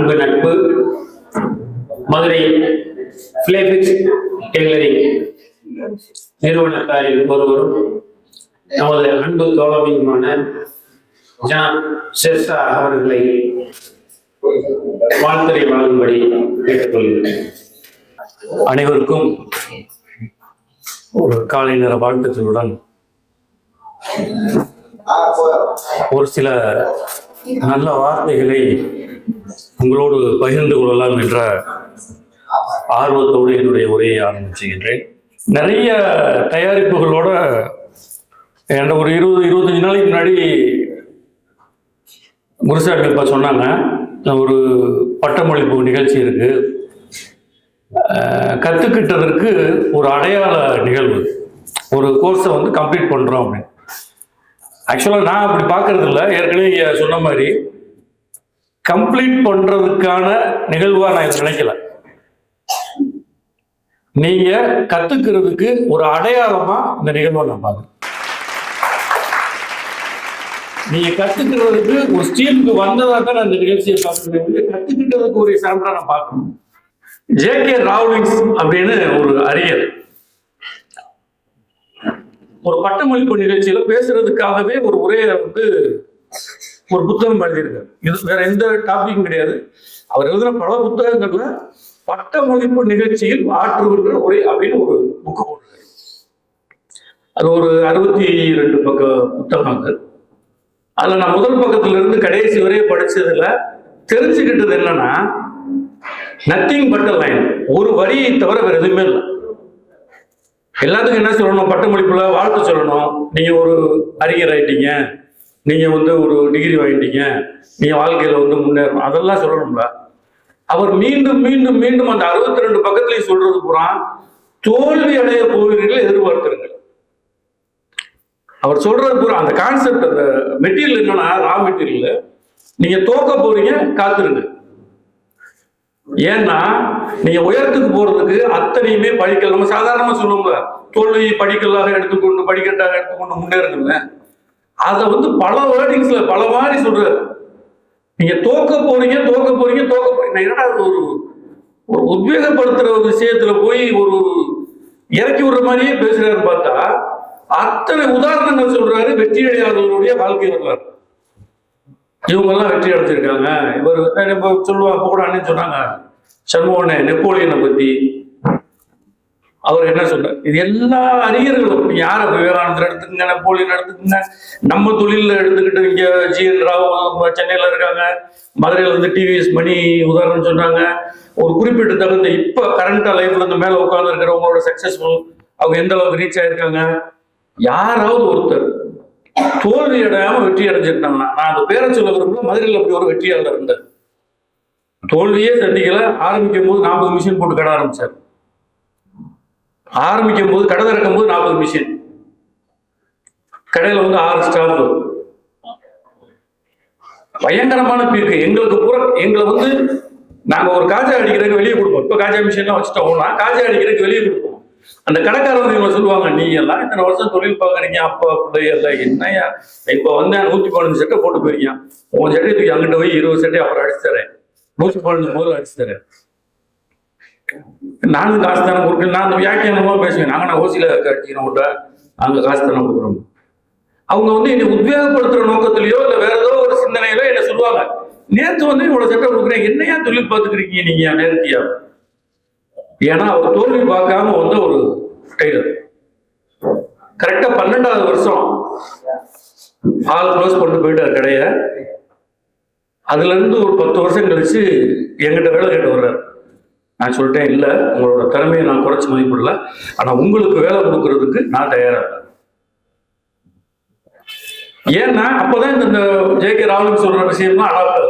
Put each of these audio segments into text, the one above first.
அன்பு நட்பு மதுரை பிளேபிக்ஸ் டெய்லரிங் நிறுவனத்தாரில் ஒருவரும் நமது அன்பு தோழமையுமான ஜா. ஷெர்ஷா அவர்களை வாழ்த்துறை வழங்கும்படி கேட்டுக்கொள்கிறேன். அனைவருக்கும் ஒரு காலை நேர வாழ்த்துக்களுடன் ஒரு சில நல்ல வார்த்தைகளை உங்களோடு பகிர்ந்து கொள்ளலாம் என்ற ஆர்வத்தோடு என்னுடைய உரையை ஆரம்பிச்சுகின்றேன். நிறைய தயாரிப்புகளோட என்ன ஒரு இருபது இருபத்தஞ்சு நாளைக்கு முன்னாடி குருசாமி இப்போ சொன்னாங்க ஒரு பட்டமளிப்பு நிகழ்ச்சி இருக்கு. கற்றுக்கிட்டதற்கு ஒரு அடையாள நிகழ்வு. ஒரு கோர்ஸை வந்து கம்ப்ளீட் பண்ணுறோம் அப்படின்னு. ஆக்சுவலாக நான் அப்படி பார்க்கறது இல்லை ஏற்கனவே சொன்ன மாதிரி கம்ப்ளீட் பண்றதுக்கான நிகழ்வா நான் இதை நினைக்கல. நீங்க கத்துக்கிறதுக்கு ஒரு அடையாளமா இந்த நிகழ்வை நான் பார்க்குறேன். நீங்க கத்துக்கிறதுக்கு ஒரு ஸ்டீமுக்கு வந்ததாக தான் நான் இந்த நிகழ்ச்சியை பார்க்கணும் கத்துக்கிட்டதுக்கு ஒரு சான்றா நான் பார்க்கணும் ஜே கே ராவ்லிங்ஸ் அப்படின்னு ஒரு அறிஞர். ஒரு பட்டமளிப்பு நிகழ்ச்சியில பேசுறதுக்காகவே ஒரு உரையை வந்து ஒரு புத்தகம் எழுதியிருக்காரு. இது வேற எந்த டாபிக்கும் கிடையாது. அவர் எழுதின பல புத்தகங்கள்ல பட்டமளிப்பு நிகழ்ச்சியில் ஆற்றுவர்கள் உரை அப்படின்னு ஒரு புக்கு போட்டிருக்காரு. அது ஒரு அறுபத்தி ரெண்டு பக்க புத்தகங்கள். அதில் அதுல நான் முதல் பக்கத்துல இருந்து கடைசி வரைய படிச்சதுல தெரிஞ்சுக்கிட்டது என்னன்னா நத்திங் பட் லைன் ஒரு வரியை தவிர வேற எதுவுமே இல்லை. எல்லாத்துக்கும் என்ன சொல்லணும்? பட்டமளிப்புல வாழ்த்து சொல்லணும். நீங்க ஒரு அறிஞர் ஆயிட்டீங்க. நீங்கள் வந்து ஒரு டிகிரி வாங்கிட்டீங்க நீங்கள் வாழ்க்கையில் வந்து முன்னேறணும். அதெல்லாம் சொல்லணும்ல. அவர் மீண்டும் மீண்டும் மீண்டும் அந்த அறுபத்தி ரெண்டு பக்கத்துலையும் சொல்றது பூரா தோல்வி அடைய போவீர்கள் எதிர்பார்த்திருங்கள். அவர் சொல்றது பூரா அந்த கான்செப்ட் அந்த மெட்டீரியல் என்னன்னா ரா மெட்டீரியல் நீங்க தோக்க போறீங்க காத்துருங்க. ஏன்னா நீங்க உயரத்துக்கு போறதுக்கு அத்தனையுமே படிக்கல. நம்ம சாதாரணமா சொல்லுவோம்ல தோல்வி படிக்கலாக எடுத்துக்கொண்டு படிக்கட்டாக எடுத்துக்கொண்டு முன்னேறுங்கல்ல அதை வந்து பல வேர்டிங்ஸ்ல பல மாதிரி சொல்றாரு. நீங்க தோக்க போறீங்க தோக்க போறீங்க தோக்க போறீங்க. என்னடா ஒரு ஒரு உத்வேகப்படுத்துற ஒரு விஷயத்துல போய் ஒரு இறக்கி விடுற மாதிரியே பேசுறாரு பார்த்தா அத்தனை உதாரணங்கள் சொல்றாரு வெற்றி அடையாதவருடைய வாழ்க்கை வரலாறு. இவங்க எல்லாம் வெற்றி அடைஞ்சிருக்காங்க. இவர் சொல்லுவாங்க கூட அண்ணன் சொன்னாங்க. சண்முகனை நெப்போலியனை பத்தி. அவர் என்ன சொல்றார்? இது எல்லா அறிஞர்களும் யார விவேகானந்தர் எடுத்துக்கங்க நெப்போலியன் எடுத்துக்கங்க. நம்ம தொழில எடுத்துக்கிட்டு இங்க ஜி என் ராவ் சென்னையில இருக்காங்க. மதுரையில இருந்து டிவிஎஸ் மணி உதாரணம் சொன்னாங்க ஒரு குறிப்பிட்ட தகுந்த இப்ப கரண்டா லைஃப்ல இருந்து மேல உட்கார்ந்து இருக்கிறவங்களோட சக்சஸ்ஃபுல் அவங்க எந்த அளவுக்கு ரீச் ஆயிருக்காங்க? யாராவது ஒருத்தர் தோல்வி அடையாம வெற்றி அடைஞ்சிருந்தாங்கன்னா நான் அந்த பேரை சொல்ல விரும்பல மதுரையில் அப்படி ஒரு வெற்றியாளர் இருந்தார். தோல்வியே சந்திக்கல. ஆரம்பிக்கும் போது நாற்பது மிஷின் போட்டு கட ஆரம்பிச்சார். ஆரம்பிக்கும் போது கடை திறக்கும் போது நாற்பது மிஷின் கடையில வந்து ஆறு ஸ்டாஃப் பயங்கரமான பீக்கு எங்களுக்கு பூரா எங்களை வந்து நாங்க ஒரு காஜா அடிக்கிறதுக்கு வெளியே கொடுப்போம். இப்போ காஜா மிஷின்லாம் வச்சுட்டோம்னா காஜா அடிக்கிறதுக்கு வெளியே கொடுப்போம். அந்த கடைக்காரர் இவங்க சொல்லுவாங்க நீ எல்லாம் இத்தனை வருஷம் தொழில் பார்க்குறீங்க. அப்பா பிள்ளை எல்லாம் என்னையா? இப்போ வந்து நூத்தி பதினஞ்சு சட்டை போட்டு போயிருக்கேன் உன் சட்டை தூக்கி அங்கிட்ட போய் இருபது சட்டை அப்புறம் அடிச்சு தரேன். நூத்தி பதினஞ்சு முதல்ல அடிச்சு தரேன். நானும் காசு தானே கொடுக்கல நான் அந்த வியாக்கியானமா பேசுவேன். நாங்க நான் ஓசியில அடிச்சுக்கிறோம் விட்ட அங்க காசு தானே கொடுக்குறோம். அவங்க வந்து என்னை உத்வேகப்படுத்துற நோக்கத்திலயோ இல்லை வேற ஏதோ ஒரு சிந்தனையிலோ என்ன சொல்லுவாங்க. நேத்து வந்து இவ்வளவு சட்டம் கொடுக்குறேன். என்னையா தொழில் பார்த்துக்கிறீங்க நீங்க நேர்த்தியா? ஏன்னா அவர் தோல்வி பார்க்காம வந்த ஒரு டெய்லர். கரெக்டா பன்னெண்டாவது வருஷம் ஆள் க்ளோஸ் பண்ணிட்டு போயிட்டார் கடையை. அதுல இருந்து ஒரு பத்து வருஷம் கழிச்சு என்கிட்ட வேலை கேட்டு வர்றாரு. நான் சொல்லிட்டேன் இல்லை உங்களோட திறமையை நான் குறைச்சி மதிப்பிடல. ஆனால் உங்களுக்கு வேலை கொடுக்கறதுக்கு நான் தயாராக இருக்கேன் ஏன்னா அப்பதான் இந்த ஜே கே ராவலுக்கு சொல்ற விஷயம் தான்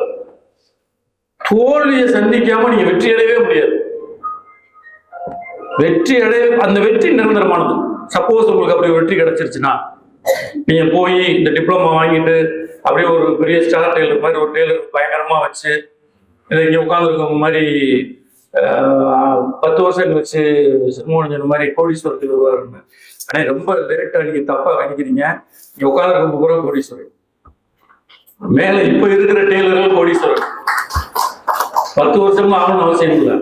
தோல்வியை சந்திக்காம நீங்க வெற்றி அடையவே முடியாது. வெற்றி அடைய அந்த வெற்றி நிரந்தரமானது. சப்போஸ் உங்களுக்கு அப்படி ஒரு வெற்றி கிடைச்சிருச்சுன்னா நீங்க போய் இந்த டிப்ளமா வாங்கிட்டு அப்படியே ஒரு பெரிய ஸ்டார் டெய்லர் மாதிரி ஒரு டெய்லர் பயங்கரமா வச்சு இதை இங்க உட்காந்துருக்கவங்க மாதிரி பத்து வருஷம் கழிச்சு சிறுமோகன் சொன்ன மாதிரி கோடீஸ்வரத்துக்கு வருவாருன்னு ஆனா ரொம்ப லேட்டா நீங்க தப்பா வாங்கிக்கிறீங்க நீங்க உட்கார உட்காந்துருக்க பூரா கோடீஸ்வரர். மேல இப்ப இருக்கிற டெய்லர்கள் கோடீஸ்வரர். பத்து வருஷமா ஆகணும்னு அவசியம் இல்லை.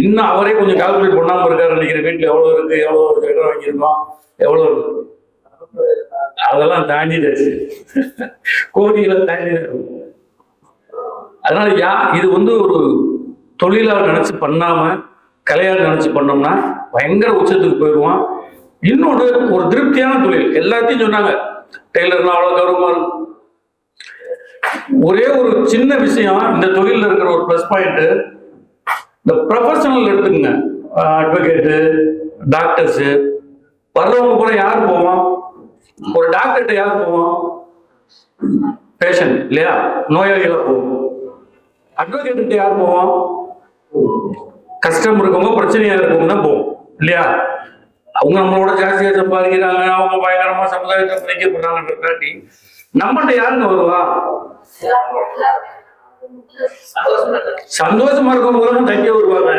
இன்னும் அவரே கொஞ்சம் கால்குலேட் பண்ணாம இருக்காரு நினைக்கிற வீட்டுல எவ்வளவு இருக்கு எவ்வளவு இருக்கு இடம் வாங்கியிருக்கோம் எவ்வளவு இருக்கு அதெல்லாம் தாண்டிடுச்சு கோடிகளை தாண்டி அதனால யா இது வந்து ஒரு தொழிலா நினைச்சு பண்ணாம கலையா நினைச்சு பண்ணோம்னா பயங்கர உச்சத்துக்கு போயிடுவான். இன்னொன்று ஒரு திருப்தியான தொழில். எல்லாத்தையும் சொன்னாங்க. டெய்லர்னா அவ்வளோ கௌரவமா இருக்கும். ஒரே ஒரு சின்ன விஷயம் இந்த தொழிலில் இருக்கிற ஒரு ப்ளஸ் பாயிண்ட் இந்த ப்ரொஃபஷனல் எடுத்துக்கங்க. அட்வொகேட்டு டாக்டர்ஸு வர்றவங்க கூட யார் போவோம் ஒரு டாக்டர்கிட்ட யார் போவோம் பேஷண்ட் இல்லையா? நோயாளிகளை போவோம் அட்வொகேட்டு யார் போவோம் கஷ்டம் இருக்கவங்க பிரச்சனையா இருக்கவங்க தான் போவோம் இல்லையா? அவங்க நம்மளோட ஜாஸ்தியா சம்பாதிக்கிறாங்க அவங்க பயங்கரமா சமுதாயத்தை பிடிக்கப்படுறாங்கன்றதாண்டி நம்மகிட்ட யாருங்க வருவா? சந்தோஷமா இருக்கவங்க தங்கி வருவாங்க.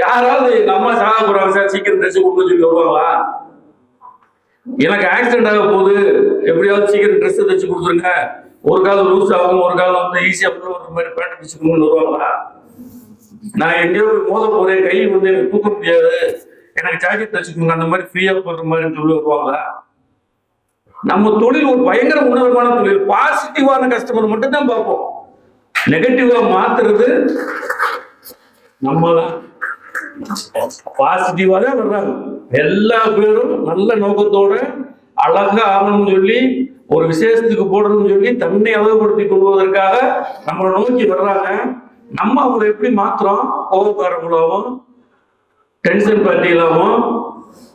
யாராவது எங்க அம்மா சாக போறாங்க சார் சீக்கிரம் ட்ரெஸ் கொடுக்க சொல்லி வருவாங்களா? எனக்கு ஆக்சிடென்ட் ஆக போகுது. எப்படியாவது சீக்கிரம் ட்ரெஸ் தைச்சு கொடுத்துருங்க. ஒரு காலம் லூஸ் ஆகும் ஒரு காலம் வந்து ஈஸியா ஒரு மாதிரி பேண்ட் தைச்சுக்கணும்னு வருவாங்களா? நான் எங்கேயோ போய் மோத போறேன் கை வந்து எனக்கு தூக்க முடியாது. எனக்கு ஜாக்கெட் தச்சுக்கோங்க அந்த மாதிரி ஃப்ரீயா போடுற மாதிரி சொல்லி வருவாங்களா? நம்ம தொழில் ஒரு பயங்கர உணர்வான தொழில். பாசிட்டிவான கஸ்டமர் மட்டும் தான் பார்ப்போம். நெகட்டிவா மாத்துறது நம்ம பாசிட்டிவா தான் வர்றாங்க. எல்லா பேரும் நல்ல நோக்கத்தோட அழகா ஆகணும்னு சொல்லி ஒரு விசேஷத்துக்கு போடணும்னு சொல்லி தன்னை அழகுபடுத்தி கொள்வதற்காக நம்மளை நோக்கி வர்றாங்க. நம்ம அவங்களை எப்படி மாத்துறோம்? கோபக்காரங்களாகவும் டென்ஷன் பார்ட்டி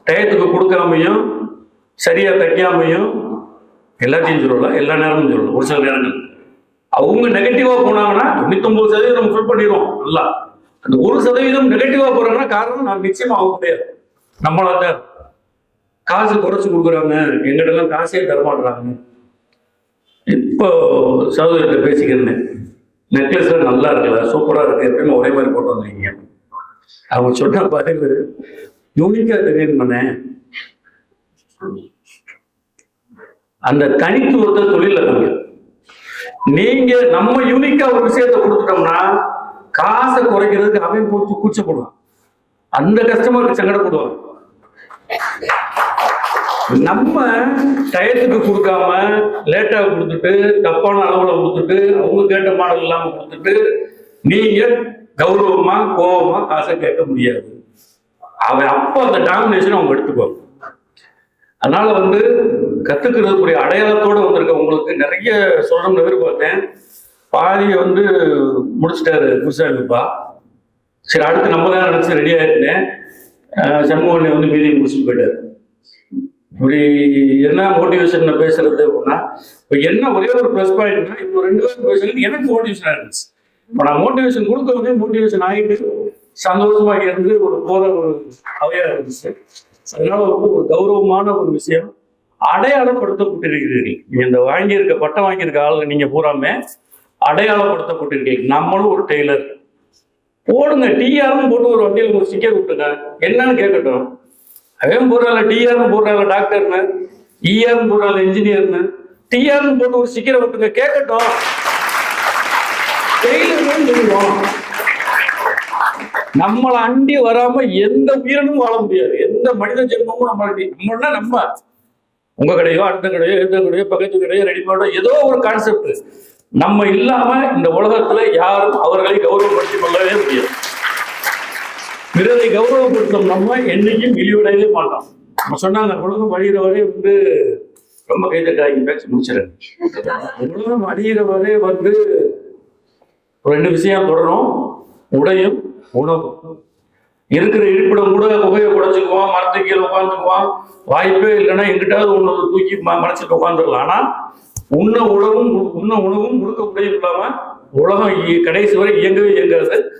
டயத்துக்கு கொடுக்காமையும் சரியா தைக்காமையும் எல்லாத்தையும் சொல்லலாம் எல்லா நேரமும் சொல்லலாம் ஒரு சில நேரங்கள். அவங்க நெகட்டிவா போனாங்கன்னா தொண்ணூத்தொன்பது சதவீதம் நம்ம ஃபில் பண்ணிடுவோம் நல்லா. அந்த ஒரு சதவீதம் நெகட்டிவா போறாங்கன்னா காரணம் நான் நிச்சயமா அவங்க கிடையாது நம்மளால தான். காசு குறைச்சு கொடுக்குறாங்க. எங்கிட்ட எல்லாம் காசே தரமாட்டுறாங்க. இப்போ சகோதரத்தை பேசிக்கிறேன். நெக்லஸ்ல நல்லா இருக்குல்ல சூப்பரா இருக்கு. எப்பயுமே ஒரே மாதிரி போட்டு வந்துருக்கீங்க. அவங்க சொன்ன பதில் யூனிக்கா தெரியும் பண்ணேன் அந்த தனித்துவத்தை தொழில இருங்க நீங்க நம்ம யூனிக்கா ஒரு விஷயத்தை கொடுத்துட்டோம்னா காசை குறைக்கிறதுக்கு அவன் போச்சு கூச்சப்படுவான். அந்த கஸ்டமருக்கு சங்கடப்படுவான். நம்ம டயத்துக்கு கொடுக்காம லேட்டா கொடுத்துட்டு தப்பான அளவுல கொடுத்துட்டு அவங்க கேட்ட மாடல் இல்லாம கொடுத்துட்டு நீங்க கௌரவமா கோபமா காசை கேட்க முடியாது. அவன் அப்போ அந்த டாமினேஷன் அவங்க எடுத்துக்குவாங்க. அதனால வந்து கத்துக்கிறதுக்குரிய அடையாளத்தோட வந்திருக்க உங்களுக்கு நிறைய சொல்லணும்னு எதிர்பார்த்தேன் பாதியை வந்து முடிச்சிட்டாரு குருசாமிப்பா சரி அடுத்து நம்ம தான் நினைச்சு ரெடி ஆயிருந்தேன். சண்முகனை வந்து மீதி முடிச்சுட்டு போயிட்டாரு. இப்படி என்ன மோட்டிவேஷன் பேசுறது அப்படின்னா இப்போ என்ன ஒரே ஒரு ப்ளஸ் பாயிண்ட்னா இப்போ ரெண்டு பேரும் பேசுறது எனக்கு மோட்டிவேஷன் இருந்துச்சு. இப்போ நான் மோட்டிவேஷன் கொடுக்கறதே மோட்டிவேஷன் ஆகிட்டு சந்தோஷமா இருந்து ஒரு போற ஒரு அவையா இருந்துச்சு. அதனால ஒரு கௌரவமான ஒரு விஷயம். அடையாளப்படுத்தப்பட்டிருக்கிறீர்கள். நீங்க இந்த வாங்கியிருக்க பட்டம் வாங்கியிருக்க ஆளுங்க நீங்க பூராமே அடையாளப்படுத்தப்பட்டிருக்கீங்க நம்மளும் ஒரு டெய்லர் போடுங்க டிஆர்னு போட்டு ஒரு வண்டியில் ஒரு ஸ்டிக்கர் விட்டுருங்க. என்னன்னு கேட்கட்டும். அவன் போடுறாள் டிஆர்னு போடுறாள் டாக்டர்னு இஆர்னு போடுறாள் இன்ஜினியர்னு டிஆர்னு போட்டு ஒரு ஸ்டிக்கரை விட்டுங்க கேட்கட்டும் சொல்லுவோம் நம்மளை அண்டி வராம எந்த உயிரினும் வாழ முடியாது. எந்த மனித ஜென்மமும் நம்ம நம்மனா நம்ம உங்க கடையோ அடுத்த கடையோ எந்த கடையோ பக்கத்து கடையோ ரெடிமேடோ ஏதோ ஒரு கான்செப்ட் நம்ம இல்லாம இந்த உலகத்துல யாரும் அவர்களை கௌரவப்படுத்திக் கொள்ளவே முடியாது. பிறரை கௌரவப்படுத்தும் நம்ம என்னைக்கும் இழிவடையவே மாட்டோம். நம்ம சொன்னாங்க உலகம் அழிகிற வரை வந்து ரொம்ப கைதட்டாங்க பேச்சு முடிச்சிடறேன் உலகம் அழிகிற வரை வந்து ரெண்டு விஷயம் தொடரும். உடையும் உணவும். இருக்கிற இருப்பிடம் கூட புகையை குடைச்சிக்குவான் மரத்து கீழே உட்காந்துக்குவான் வாய்ப்பே இல்லைன்னா எங்கிட்டாவது ஒன்று தூக்கி ம- மறைச்சிட்டு உட்காந்துடலாம் ஆனா உண்ண உணவும் உண்ண உணவும் முழுக்க உடையும் இல்லாம உலகம் கடைசி வரை இயங்கவே இயங்காது.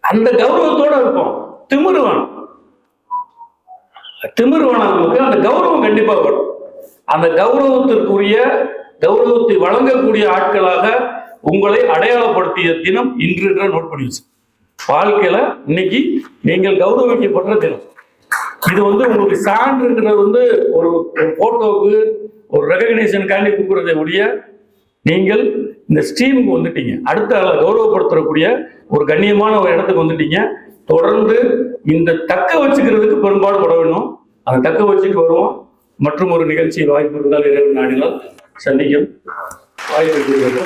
அந்த கௌரவத்தோட இருப்போம். திமிரு வேணும். திமிரு நமக்கு அந்த கௌரவம் கண்டிப்பாக வரும் அந்த கௌரவத்திற்குரிய கௌரவத்தை வழங்கக்கூடிய ஆட்களாக உங்களை அடையாளப்படுத்திய தினம் இன்று நோட் பண்ணி வச்சு. வாழ்க்கையில இன்னைக்கு நீங்கள் கௌரவிக்கப்படுற தினம். இது வந்து உங்களுக்கு சான்றுங்கிறது வந்து ஒரு போட்டோவுக்கு ஒரு ரெகக்னேஷனுக்காண்டி கொடுக்குறதை ஒழிய நீங்கள் இந்த ஸ்ட்ரீமுக்கு வந்துட்டீங்க. அடுத்த கௌரவப்படுத்தக்கூடிய ஒரு கண்ணியமான ஒரு இடத்துக்கு வந்துட்டீங்க. தொடர்ந்து இந்த தக்க வச்சுக்கிறதுக்கு பெரும்பாடு பட வேணும். அதை தக்க வச்சுட்டு வருவோம். மற்றும் ஒரு நிகழ்ச்சியில் வாய்ப்பு இருந்தால் இரவு நாடினால் சந்திக்கும் வாய்ப்பு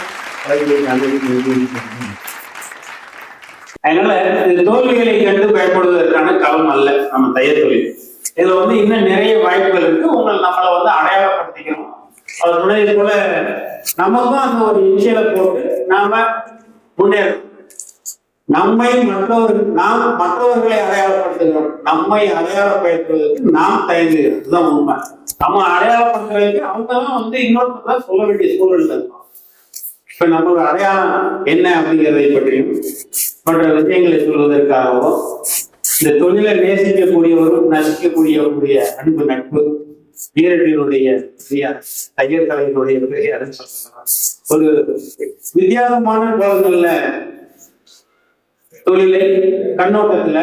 அதனால இந்த தோல்விகளை கண்டு பயப்படுவதற்கான களம் அல்ல நம்ம தையல் தொழில். இதுல வந்து இன்னும் நிறைய வாய்ப்புகள் இருக்கு. உங்களை நம்மளை வந்து அடையாளப்படுத்திக்கணும். அது முன்னாடி போல நமக்கும் அந்த ஒரு இன்சியலை போட்டு நாம முன்னேறணும். நம்மை மற்றவர்கள் நாம் மற்றவர்களை அடையாளப்படுத்துகிறோம். நம்மை அடையாளப்படுத்துவதற்கு நாம் தயங்குகிறோம் இதுதான் உண்மை. நம்ம அடையாளப்படுத்துறதுக்கு அவங்க தான் வந்து இன்னொருத்தான் சொல்ல வேண்டிய சூழல் இருக்கும் இப்ப நம்மளோட அடையாளம் என்ன அப்படிங்கிறதை பற்றியும் மற்ற விஷயங்களை சொல்வதற்காகவும் இந்த தொழிலை நேசிக்கக்கூடியவரும் நசிக்கக்கூடியவருடைய அன்பு நட்பு வீரர்களுடைய பெரியார் தையல் கலைஞருடைய பெரியார் சொல்லலாம் ஒரு வித்தியாசமான கோலங்கள்ல தொழிலை கண்ணோட்டத்துல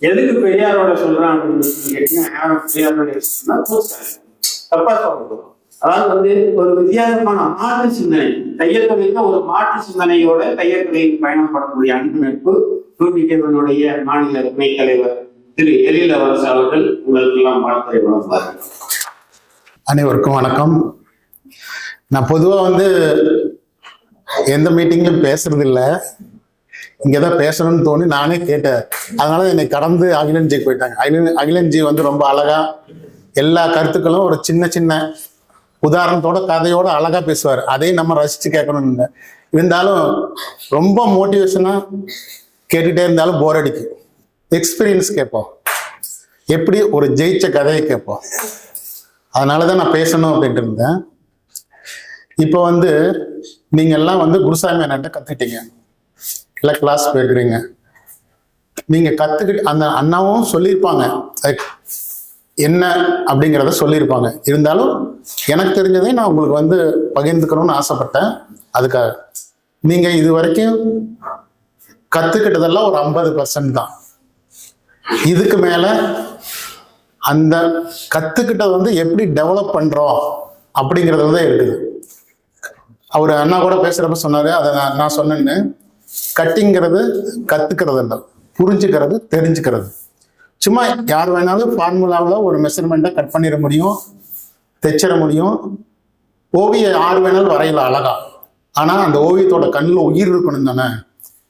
எதுக்கு பெரியாரோட சொல்றான் அப்படின்னு கேட்டீங்கன்னா தப்பா சொல்றது. அதாவது வந்து ஒரு வித்தியாசமான மாற்று சிந்தனை. தையல் ஒரு மாற்று சிந்தனையோட தையல் தொழில் பயணப்படக்கூடிய அன்பு நட்பு தூண்டிக்கவனுடைய மாநில துணைத் தலைவர் திரு எழிலரசு அவர்கள் உங்களுக்கு எல்லாம் வாழ்த்துறை வழங்குவார்கள். அனைவருக்கும் வணக்கம். நான் பொதுவாக வந்து எந்த மீட்டிங்லையும் பேசுறது இல்ல இங்கே தான் பேசணும்னு தோணி நானே கேட்டேன். அதனால என்னை கடந்து அகிலன்ஜிக்கு போயிட்டாங்க. அகிலன் அகிலன்ஜி வந்து ரொம்ப அழகா எல்லா கருத்துக்களும் ஒரு சின்ன சின்ன உதாரணத்தோட கதையோட அழகா பேசுவார். அதையும் நம்ம ரசிச்சு கேட்கணும்னு இல்லை. இருந்தாலும் ரொம்ப மோட்டிவேஷனா கேட்டுட்டே இருந்தாலும் போர் அடிக்கும் எக்ஸ்பீரியன்ஸ் கேட்போம். எப்படி ஒரு ஜெயிச்ச கதையை கேட்போம். அதனால தான் நான் பேசணும் அப்படின்ட்டு இருந்தேன். இப்போ வந்து நீங்க எல்லாம் வந்து குருசாமி அண்ணன்ட்ட கத்துக்கிட்டீங்க. இல்லை கிளாஸ் போயிருக்கிறீங்க. நீங்க கத்துக்கிட்டு அந்த அண்ணாவும் சொல்லியிருப்பாங்க. என்ன அப்படிங்கிறத சொல்லியிருப்பாங்க. இருந்தாலும் எனக்கு தெரிஞ்சதை நான் உங்களுக்கு வந்து பகிர்ந்துக்கணும்னு ஆசைப்பட்டேன். அதுக்காக. நீங்க இது வரைக்கும் கத்துக்கிட்டதெல்லாம் ஒரு ஐம்பது பர்சன்ட் தான். இதுக்கு மேல அந்த கற்றுக்கிட்டது வந்து எப்படி டெவலப் பண்றோம் அப்படிங்கிறது தான் இருக்குது. அவர் அண்ணா கூட பேசுறப்ப சொன்னாரு அதை நான் நான் சொன்னேன்னு. கட்டிங்கிறது கத்துக்கிறது இல்லை. புரிஞ்சுக்கிறது தெரிஞ்சுக்கிறது. சும்மா யார் வேணாலும் ஃபார்முலாவில் ஒரு மெஷர்மெண்ட்டை கட் பண்ணிட முடியும் தைச்சிட முடியும். ஓவியம் யார் வேணாலும் வரையில அழகா. ஆனால் அந்த ஓவியத்தோட கண்ணில் உயிர் இருக்கணும் தானே?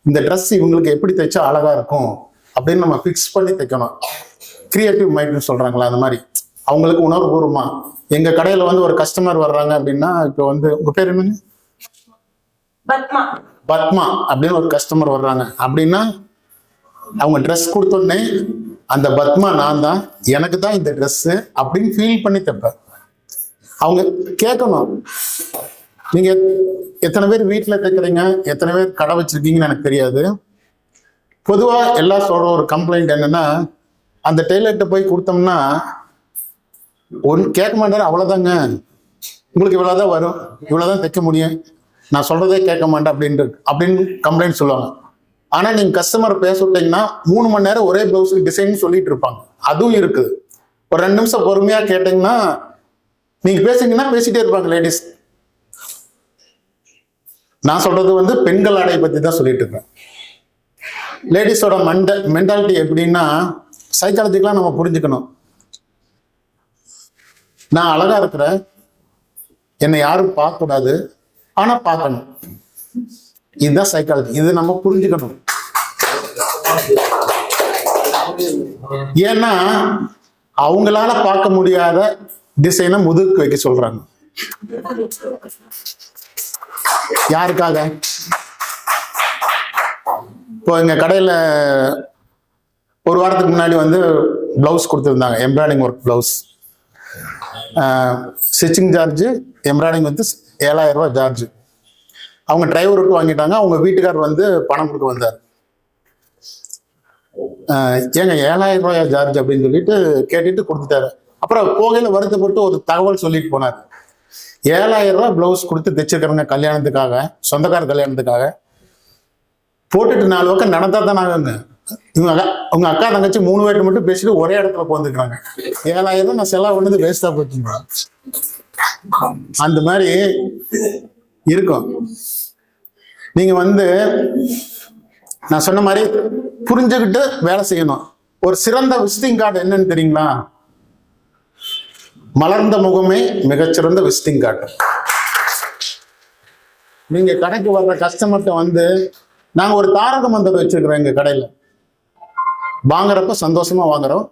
இந்த ட்ரெஸ் இவங்களுக்கு எப்படி தைச்சா அழகா இருக்கும்? அப்படின்னு நம்ம ஃபிக்ஸ் பண்ணி தைக்கணும். கிரியேட்டிவ் மைண்ட்னு சொல்கிறாங்களா அந்த மாதிரி. அவங்களுக்கு உணர்வுபூர்வமாக எங்க கடையில வந்து ஒரு கஸ்டமர் வர்றாங்க அப்படின்னா இப்போ வந்து உங்க பேர் என்னங்க? பத்மா அப்படின்னு ஒரு கஸ்டமர் வர்றாங்க. அப்படின்னா அவங்க ட்ரெஸ் கொடுத்தோடனே அந்த பத்மா நான் தான் எனக்கு தான் இந்த ட்ரெஸ்ஸு அப்படின்னு ஃபீல் பண்ணி தைப்பேன். அவங்க கேட்கணும். நீங்க எத்தனை பேர் வீட்டில் தைக்கிறீங்க? எத்தனை பேர் கடை வச்சிருக்கீங்கன்னு எனக்கு தெரியாது. பொதுவாக எல்லாம் சொல்ற ஒரு கம்ப்ளைண்ட் என்னன்னா அந்த டெய்லர்கிட்ட போய் கொடுத்தோம்னா ஒன் கேட்க மாட்டாரு அவ்வளோதாங்க உங்களுக்கு இவ்வளோதான் வரும். இவ்வளோதான் தைக்க முடியும். நான் சொல்றதே கேட்க மாட்டேன் அப்படின்ட்டு அப்படின்னு கம்ப்ளைண்ட் சொல்லுவாங்க. ஆனா நீங்க கஸ்டமர் பேச விட்டீங்கன்னா மூணு மணி நேரம் ஒரே ப்ளவுஸுக்கு டிசைன் சொல்லிட்டு இருப்பாங்க. அதுவும் இருக்குது. ஒரு ரெண்டு நிமிஷம் பொறுமையா கேட்டீங்கன்னா நீங்க பேசுனீங்கன்னா பேசிட்டே இருப்பாங்க லேடிஸ் நான் சொல்றது வந்து பெண்கள் ஆடை பத்தி தான் சொல்லிட்டு இருக்கேன். லேடிஸோட மெண்ட மென்டாலிட்டி எப்படின்னா சைக்காலஜிக்கலாக நம்ம புரிஞ்சுக்கணும். நான் அழகா இருக்கிறேன். என்னை யாரும் பார்க்கக்கூடாது. ஆனா பார்க்கணும். இதுதான் சைக்காலஜி இது நம்ம புரிஞ்சுக்கணும். ஏன்னா அவங்களால பார்க்க முடியாத டிசைனை முதுகுக்கு வைக்க சொல்றாங்க. யாருக்காக? இப்போ எங்க கடையில ஒரு வாரத்துக்கு முன்னாடி வந்து பிளவுஸ் கொடுத்துருந்தாங்க. Embroidery work blouse stitching charge embroidery வந்து ஏழாயிரம் ரூபாய் சார்ஜ் அவங்க டிரைவருக்கு வாங்கிட்டாங்க அவங்க வீட்டுக்கார் வந்து பணம் கொடுக்க வந்தார். ஆஹ் ஏங்க ஏழாயிரம் ரூபாயா சார்ஜ் அப்படின்னு சொல்லிட்டு கேட்டுட்டு கொடுத்துட்டாரு. அப்புறம் போகையில வருத்தப்பட்டு ஒரு தகவல் சொல்லிட்டு போனார். ஏழாயிரம் ரூபாய் பிளவுஸ் கொடுத்து தைச்சிருக்கிறவங்க கல்யாணத்துக்காக சொந்தக்கார கல்யாணத்துக்காக போட்டுட்டு நாலு பக்கம் நடந்தா தான் ஆகுங்க. இவங்க அக்கா உங்க அக்கா தங்கச்சி மூணு பேர்ட்டு மட்டும் பேசிட்டு ஒரே இடத்துல போந்துக்கிறாங்க ஏழாயிரம் ரூபாய் நான் செலவு பண்ணது வேஸ்டா போச்சுங்க. அந்த மாதிரி இருக்கும். நீங்க வந்து நான் சொன்ன மாதிரி புரிஞ்சுக்கிட்டு வேலை செய்யணும். ஒரு சிறந்த விசிட்டிங் கார்டு என்னன்னு தெரியுங்களா? மலர்ந்த முகமே மிகச்சிறந்த விசிட்டிங் கார்டு நீங்க கடைக்கு வர்ற கஸ்டமர்கிட்ட வந்து நாங்க ஒரு தாரக மந்திரம் வச்சிருக்கிறோம் எங்க கடையில. வாங்குறப்ப சந்தோஷமா வாங்குறோம்.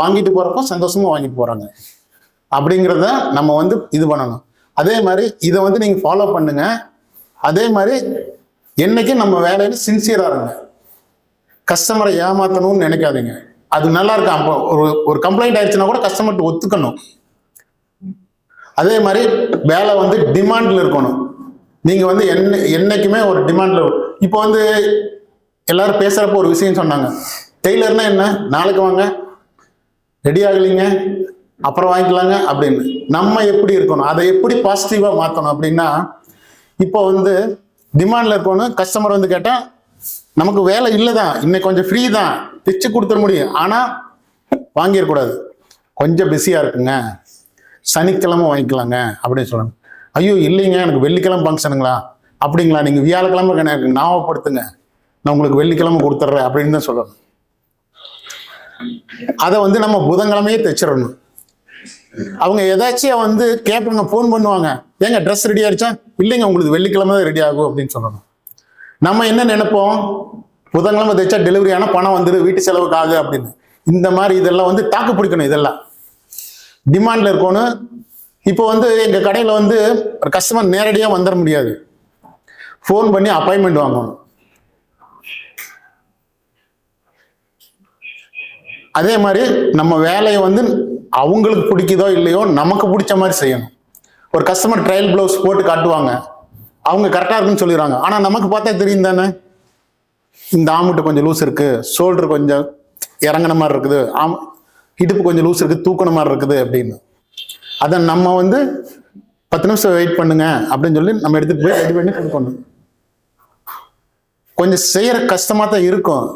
வாங்கிட்டு போறப்போ சந்தோஷமா வாங்கிட்டு போறாங்க. அப்படிங்கிறத நம்ம வந்து இது பண்ணணும். அதே மாதிரி இதை வந்து நீங்கள் ஃபாலோ பண்ணுங்க. அதே மாதிரி என்னைக்கும் நம்ம வேலையில சின்சியராக இருங்க. கஸ்டமரை ஏமாற்றணும்னு நினைக்காதீங்க. அது நல்லா இருக்கும் அப்போ ஒரு ஒரு கம்ப்ளைண்ட் ஆயிடுச்சுன்னா கூட கஸ்டமர்கிட்ட ஒத்துக்கணும். அதே மாதிரி வேலை வந்து டிமாண்டில் இருக்கணும். நீங்கள் வந்து என்ன என்னைக்குமே ஒரு டிமாண்டில் இப்போ வந்து எல்லாரும் பேசுகிறப்போ ஒரு விஷயம் சொன்னாங்க. டெய்லர்னா என்ன? நாளைக்கு வாங்க. ரெடி ஆகலைங்க. அப்புறம் வாங்கிக்கலாங்க அப்படின்னு. நம்ம எப்படி இருக்கணும்? அதை எப்படி பாசிட்டிவாக மாற்றணும் அப்படின்னா இப்போ வந்து டிமாண்டில் இருக்கணும் கஸ்டமர் வந்து கேட்டால் நமக்கு வேலை இல்லை தான் இன்னைக்கு கொஞ்சம் ஃப்ரீ தான். தைச்சு கொடுத்துட முடியும். ஆனால் வாங்கிடக்கூடாது கொஞ்சம் பிஸியாக இருக்குங்க. சனிக்கிழமை வாங்கிக்கலாங்க அப்படின்னு சொல்லணும். ஐயோ இல்லைங்க. எனக்கு வெள்ளிக்கிழமை ஃபங்க்ஷனுங்களா அப்படிங்களா? நீங்கள் வியாழக்கிழமை எனக்கு ஞாபகப்படுத்துங்க. நான் உங்களுக்கு வெள்ளிக்கிழமை கொடுத்துட்றேன் அப்படின்னு தான் சொல்லணும். அதை வந்து நம்ம புதன்கிழமையே தைச்சிடணும். அவங்க ஏதாச்சும் வந்து கேட்பாங்க ஃபோன் பண்ணுவாங்க. ஏங்க ட்ரெஸ் ரெடி ஆயிடுச்சா? இல்லைங்க உங்களுக்கு வெள்ளிக்கிழமை தான் ரெடி ஆகும் அப்படின்னு சொல்லணும். நம்ம என்ன நினைப்போம்? புதன்கிழமை தைச்சா டெலிவரி ஆனால் பணம் வந்துடு வீட்டு செலவுக்கு ஆகு அப்படின்னு. இந்த மாதிரி இதெல்லாம் வந்து தாக்கு பிடிக்கணும் இதெல்லாம். டிமாண்டில் இருக்கணும். இப்போ வந்து எங்கள் கடையில் வந்து கஸ்டமர் நேரடியாக வந்துட முடியாது. ஃபோன் பண்ணி அப்பாயின்மெண்ட் வாங்கணும். அதே மாதிரி நம்ம வேலையை வந்து அவங்களுக்கு பிடிக்குதோ இல்லையோ நமக்கு பிடிச்ச மாதிரி செய்யணும். ஒரு கஸ்டமர் ட்ரையல் ப்ளவுஸ் போட்டு காட்டுவாங்க. அவங்க கரெக்டாக இருக்குன்னு சொல்லிடுறாங்க. ஆனால் நமக்கு பார்த்தா தெரியும் தானே? இந்த ஆமுட்டு கொஞ்சம் லூஸ் இருக்கு. ஷோல்டர் கொஞ்சம் இறங்கின மாதிரி இருக்குது. ஆம் இடுப்பு கொஞ்சம் லூஸ் இருக்குது தூக்கின மாதிரி இருக்குது அப்படின்னு. அதை நம்ம வந்து பத்து நிமிஷம் வெயிட் பண்ணுங்க அப்படின்னு சொல்லி நம்ம எடுத்துகிட்டு போய் ரெடி பண்ணி கொடுக்கணும். கொஞ்சம் செய்கிற கஷ்டமாக தான் இருக்கும்.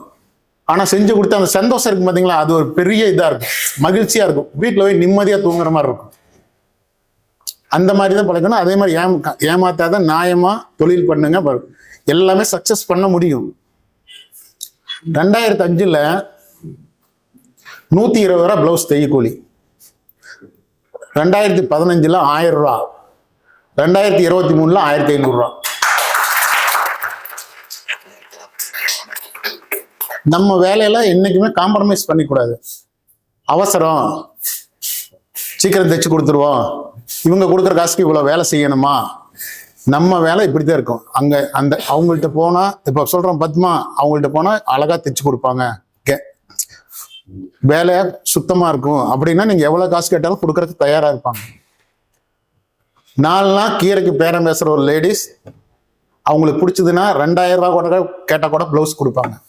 ஆனா செஞ்சு கொடுத்த அந்த சந்தோஷம் இருக்கு பாத்தீங்களா? அது ஒரு பெரிய இதா இருக்கும். மகிழ்ச்சியா இருக்கும். வீட்டுல போய் நிம்மதியா தூங்குற மாதிரி இருக்கும். அந்த மாதிரி தான் பழக்கணும். அதே மாதிரி ஏம் ஏமாத்தாத நியாயமா தொழில் பண்ணுங்க. பாரு. எல்லாமே சக்சஸ் பண்ண முடியும். ரெண்டாயிரத்தி அஞ்சுல நூத்தி இருபது ரூபா பிளவுஸ் தையக்கூலி ரெண்டாயிரத்தி பதினஞ்சுல ஆயிரம் ரூபா. ரெண்டாயிரத்தி இருபத்தி மூணுல ஆயிரத்தி ஐநூறுரூவா நம்ம வேலையில என்னைக்குமே காம்ப்ரமைஸ் பண்ணிக்கூடாது. அவசரம். சீக்கிரம் தைச்சு கொடுத்துருவோம். இவங்க கொடுக்குற காசுக்கு இவ்வளோ வேலை செய்யணுமா? நம்ம வேலை இப்படி தான் இருக்கும். அங்கே அந்த அவங்கள்ட்ட போனால் இப்போ சொல்கிறோம் பத்மா அவங்கள்ட்ட போனால் அழகாக தைச்சு கொடுப்பாங்க. கே- வேலை சுத்தமாக இருக்கும். அப்படின்னா நீங்கள் எவ்வளோ காசு கேட்டாலும் கொடுக்கறதுக்கு தயாராக இருப்பாங்க. நாலு நாள் கீரைக்கு பேரம் பேசுகிற ஒரு லேடிஸ் அவங்களுக்கு பிடிச்சதுன்னா ரெண்டாயிரம் ரூபா கூட கேட்டால் கூட ப்ளவுஸ் கொடுப்பாங்க.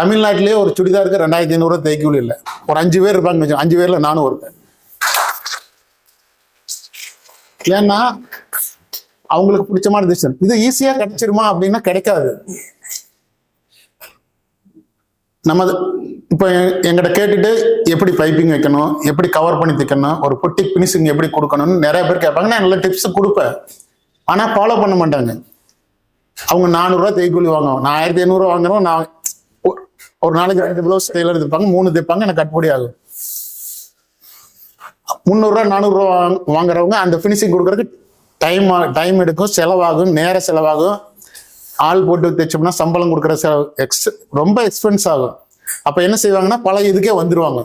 தமிழ்நாட்டிலேயே ஒரு சுடிதாருக்கு ரெண்டாயிரத்தி ஐநூறுரூவா தைக்கூலி இல்லை. ஒரு அஞ்சு பேர் இருப்பாங்க அஞ்சு பேரில் நானும் இருப்பேன் ஏன்னா அவங்களுக்கு பிடிச்சமான டிசிஷன் இது ஈஸியா கிடைச்சிருமா அப்படின்னா கிடைக்காது. நம்ம இப்போ எ- எங்கிட்ட கேட்டுட்டு எப்படி பைப்பிங் வைக்கணும் எப்படி கவர் பண்ணி தைக்கணும் ஒரு பொட்டி பினிஷிங் எப்படி கொடுக்கணும்னு நிறைய பேர் கேட்பாங்க. நான் நல்ல டிப்ஸ் கொடுப்பேன். ஆனால் ஃபாலோ பண்ண மாட்டாங்க. அவங்க நானூறுரூவா தைக்கூலி வாங்குவோம் நான் ஆயிரத்தி ஐநூறுரூவா வாங்குறோம் நான் ஒரு- நாளைக்கு ரெண்டு ப்ளவுஸ் டெய்லர் தைப்பாங்க மூணு தைப்பாங்க எனக்கு கட்டுப்படி ஆகும் முந்நூறுரூவா நானூறுரூவா வாங்குறவங்க அந்த ஃபினிஷிங் கொடுக்குறதுக்கு டைம் டைம் எடுக்கும் செலவாகும் நேர செலவாகும். ஆள் போட்டு தைச்சோம்னா சம்பளம் கொடுக்குற செலவு எக்ஸ் ரொம்ப எக்ஸ்பென்ஸ் ஆகும். அப்போ என்ன செய்வாங்கன்னா பழைய இதுக்கே வந்துடுவாங்க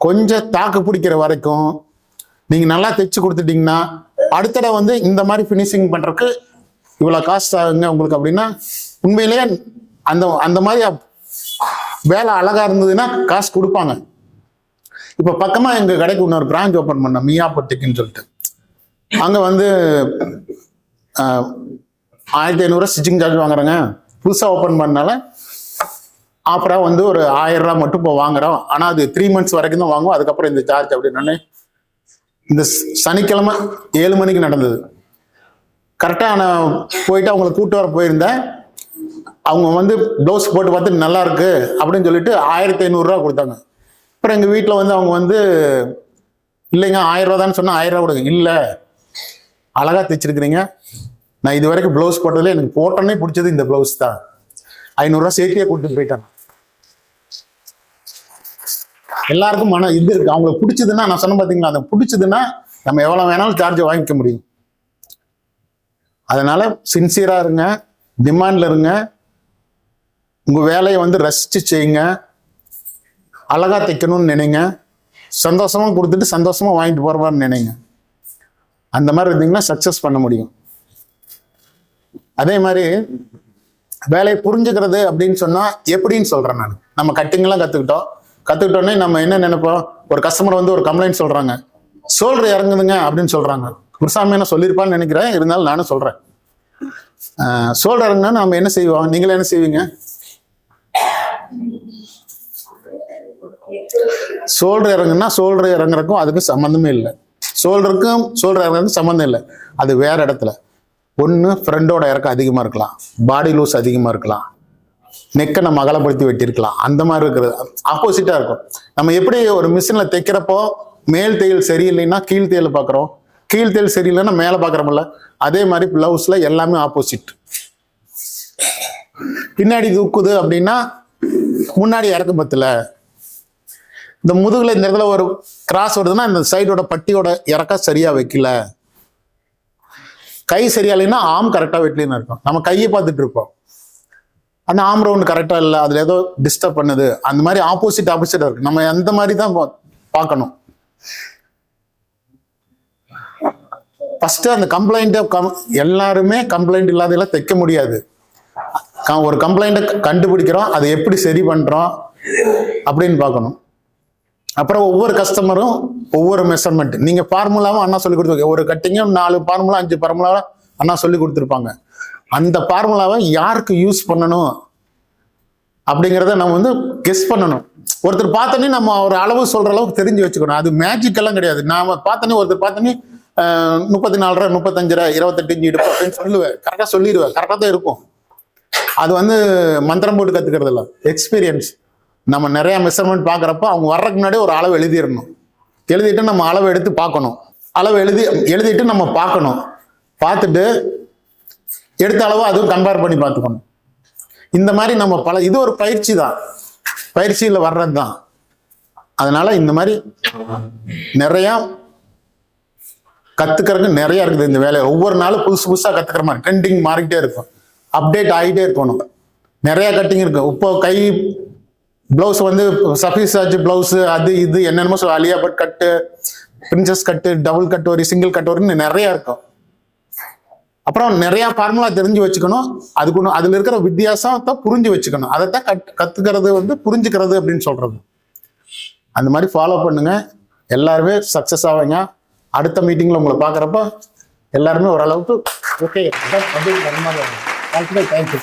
கொஞ்சம் தாக்கு பிடிக்கிற வரைக்கும் நீங்கள் நல்லா தைச்சு கொடுத்துட்டீங்கன்னா அடுத்தட வந்து இந்த மாதிரி ஃபினிஷிங் பண்ணுறதுக்கு இவ்வளோ காஸ்ட் ஆகுங்க உங்களுக்கு அப்படின்னா உண்மையிலேயே அந்த அந்த மாதிரி வேலை அழகா இருந்ததுன்னா காசு கொடுப்பாங்க. இப்ப பக்கமா எங்க கடைக்கு இன்னொரு பிரான்ச் ஓபன் பண்ண மியாப்பட்டிக்குன்னு சொல்லிட்டு. அங்க வந்து ஆயிரத்தி ஐநூறுரூவா ஸ்டிச்சிங் சார்ஜ் வாங்குறாங்க. புதுசா ஓபன் பண்ணனால அப்புறம் வந்து ஒரு ஆயிரம் ரூபாய் மட்டும் இப்போ வாங்குறோம். ஆனா அது த்ரீ மந்த்ஸ் வரைக்கும் தான் வாங்குவோம். அதுக்கப்புறம் இந்த சார்ஜ் அப்படின்னு இந்த சனிக்கிழமை ஏழு மணிக்கு நடந்தது. கரெக்டாக நான் போயிட்டு அவங்களை கூட்டு வர போயிருந்தேன். அவங்க வந்து ப்ளவுஸ் போட்டு பார்த்து நல்லா இருக்கு அப்படின்னு சொல்லிட்டு ஆயிரத்தி ஐநூறுரூவா கொடுத்தாங்க. அப்புறம் எங்கள் வீட்டில் வந்து அவங்க வந்து இல்லைங்க ஆயிரம் ரூபா தான் சொன்னால் ஆயிரம் ரூபா கொடுங்க. இல்லை அழகாக தைச்சிருக்கிறீங்க. நான் இது வரைக்கும் ப்ளவுஸ் போட்டதில் எனக்கு போட்டோன்னே பிடிச்சது இந்த ப்ளவுஸ் தான். ஐநூறுரூவா சேர்த்தியே கொடுத்துட்டு போயிட்டாங்க. எல்லாருக்கும் மன இது இருக்கு. அவங்களுக்கு பிடிச்சதுன்னா நான் சொன்ன பார்த்தீங்களா அந்த பிடிச்சதுன்னா நம்ம எவ்வளோ வேணாலும் சார்ஜ் வாங்கிக்க முடியும். அதனால் சின்சியராக இருங்க டிமாண்டில் இருங்க. உங்கள் வேலையை வந்து ரசித்து செய்யுங்க. அழகாக தைக்கணும்னு நினைங்க. சந்தோஷமாக கொடுத்துட்டு சந்தோஷமாக வாங்கிட்டு போகிறவான்னு நினைங்க. அந்த மாதிரி இருந்தீங்கன்னா சக்ஸஸ் பண்ண முடியும். அதே மாதிரி வேலையை புரிஞ்சுக்கிறது அப்படின்னு சொன்னால் எப்படின்னு சொல்கிறேன் நான். நம்ம கட்டிங்லாம் கற்றுக்கிட்டோம் கற்றுக்கிட்டோன்னே நம்ம என்ன நினைப்போம்? ஒரு கஸ்டமர் வந்து ஒரு கம்ப்ளைண்ட் சொல்கிறாங்க சோல்டர் இறங்குதுங்க அப்படின்னு சொல்கிறாங்க குருசாமி என்ன சொல்லியிருப்பான்னு நினைக்கிறேன். இருந்தாலும் நானும் சொல்கிறேன் சோல்டர் இறங்குனா நம்ம என்ன செய்வோம்? நீங்களே என்ன செய்வீங்க? சோல்டர் இறங்குனா சோல்டர் இறங்குறதுக்கும் அதுக்கும் சம்மந்தமே இல்லை. சோல்டருக்கும் சோல்டர் இறங்குறதுக்கும் சம்மந்தம் இல்லை. அது வேற இடத்துல. ஒன்று ஃப்ரெண்டோட இறக்கம் அதிகமாக இருக்கலாம். பாடி லூஸ் அதிகமாக இருக்கலாம். நெக்கை நம்ம அகலப்படுத்தி வெட்டியிருக்கலாம். அந்த மாதிரி இருக்கிறது. ஆப்போசிட்டாக இருக்கும். நம்ம எப்படி ஒரு மிஷினில் தைக்கிறப்போ மேல் தையல் சரியில்லைன்னா கீழ் தையல் பார்க்குறோம். கீழ் தையல் சரியில்லைன்னா மேலே பார்க்குறோம்ல. அதே மாதிரி ப்ளவுஸில் எல்லாமே ஆப்போசிட் பின்னாடி தூக்குது அப்படின்னா முன்னாடி இறக்கம் பத்தலை. இந்த முதுகில் இந்த இடத்துல ஒரு கிராஸ் வருதுன்னா இந்த சைடோட பட்டியோட இறக்கம் சரியாக வைக்கல. கை சரியா இல்லைன்னா ஆம் கரெக்டாக வெட்டலின்னு இருக்கும் நம்ம கையை பார்த்துட்டு இருப்போம். அந்த ஆம் ரவுண்ட் கரெக்டாக இல்லை அதில் ஏதோ டிஸ்டர்ப் பண்ணுது. அந்த மாதிரி ஆப்போசிட் ஆப்போசிட்டாக இருக்கு. நம்ம அந்த மாதிரி தான் பா- பார்க்கணும். ஃபஸ்ட்டு அந்த கம்ப்ளைண்ட்டை கம் எல்லாருமே கம்ப்ளைண்ட் இல்லாதெல்லாம் தைக்க முடியாது. க- ஒரு கம்ப்ளைண்ட்டை கண்டுபிடிக்கிறோம் அதை எப்படி சரி பண்ணுறோம் அப்படின்னு பார்க்கணும். அப்புறம் ஒவ்வொரு கஸ்டமரும் ஒவ்வொரு மெஷர்மெண்ட் நீங்க ஃபார்முலாவும் அண்ணா சொல்லி கொடுத்துருக்க ஒரு கட்டிங்கும் நாலு ஃபார்முலா அஞ்சு ஃபார்முலா அண்ணா சொல்லி கொடுத்துருப்பாங்க. அந்த ஃபார்முலாவை யாருக்கு யூஸ் பண்ணணும் அப்படிங்கிறத நம்ம வந்து கெஸ் பண்ணணும். ஒருத்தர் பார்த்தோன்னே நம்ம ஒரு அளவு சொல்ற அளவுக்கு தெரிஞ்சு வச்சுக்கணும். அது மேஜிக் எல்லாம் கிடையாது. நாம பார்த்தோன்னே ஒருத்தர் பார்த்தோன்னே ஆஹ், முப்பத்தி நாலரை முப்பத்தஞ்சரை இருபத்தெட்டு இஞ்சி இடுப்பு அப்படின்னு சொல்லுவேன். கரெக்டாக சொல்லிடுவேன். கரெக்டாக தான் இருக்கும். அது வந்து மந்திரம் போட்டு கத்துக்கிறது இல்லை எக்ஸ்பீரியன்ஸ் நம்ம நிறைய மெஷர்மெண்ட் பார்க்குறப்ப அவங்க வர்றதுக்கு முன்னாடியே ஒரு அளவு எழுதிடணும். எழுதிட்டு நம்ம அளவு எடுத்து பார்க்கணும். அளவு எழுதி எழுதிட்டு நம்ம பார்க்கணும். பார்த்துட்டு எடுத்த அளவு அதுவும் கம்பேர் பண்ணி பார்த்துக்கணும். இந்த மாதிரி நம்ம பல இது ஒரு பயிற்சி தான். பயிற்சியில் வர்றது தான். அதனால இந்த மாதிரி நிறையா கத்துக்கிறதுக்கு நிறைய இருக்குது இந்த வேலையை. ஒவ்வொரு நாளும் புதுசு புதுசாக கத்துக்கிற மாதிரி ட்ரெண்டிங் மாறிக்கிட்டே இருக்கும். அப்டேட் ஆகிட்டே இருக்கணும். நிறைய கட்டிங் இருக்கு. இப்போ கை பிளவுஸ் வந்து சஃபீஸ் ஆச்சு பிளவுஸ் அது இது என்னென்னமோ சொல்ல Alia Bhatt cut princess cut double cut ஒரு சிங்கிள் கட் ஒரு நிறைய இருக்கும். அப்புறம் நிறைய ஃபார்முலா தெரிஞ்சு வச்சுக்கணும். அதுக்கு அதில் அதுல இருக்கிற வித்தியாசத்தை புரிஞ்சு வச்சுக்கணும். அதைத்தான் கத் கத்துக்கிறது வந்து புரிஞ்சுக்கிறது அப்படின்னு சொல்றது. அந்த மாதிரி ஃபாலோ பண்ணுங்க. எல்லாருமே சக்சஸ் ஆவீங்க. அடுத்த மீட்டிங்ல உங்களை பார்க்குறப்ப எல்லாருமே ஓரளவுக்கு ஓகே அப்படின்னு தேங்க்யூ